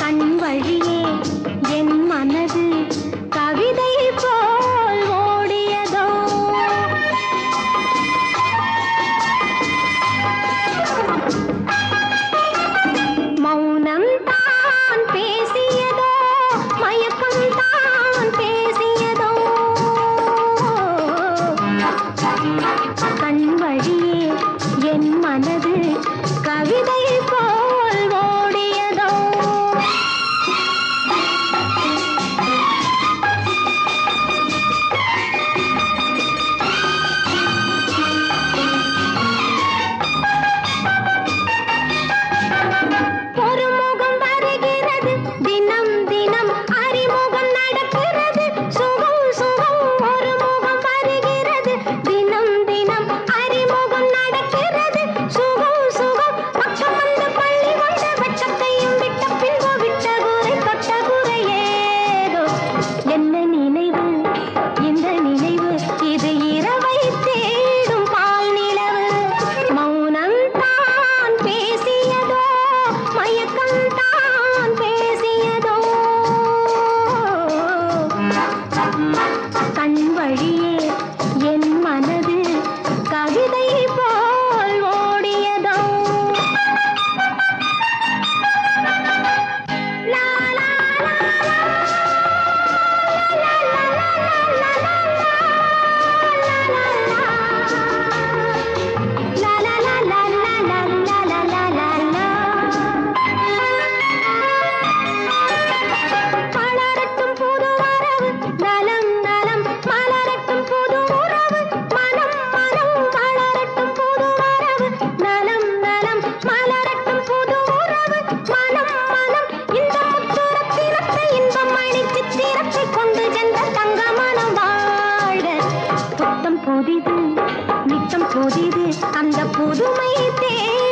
கண் வழியே என் மனது கவிதை போல் ஓடியதோ? மௌனம் தான் பேசியதோ? மயக்கம் தான் பேசியதோ? கண் மனது மிச்சம் போதிது அந்த புதுமை தேவை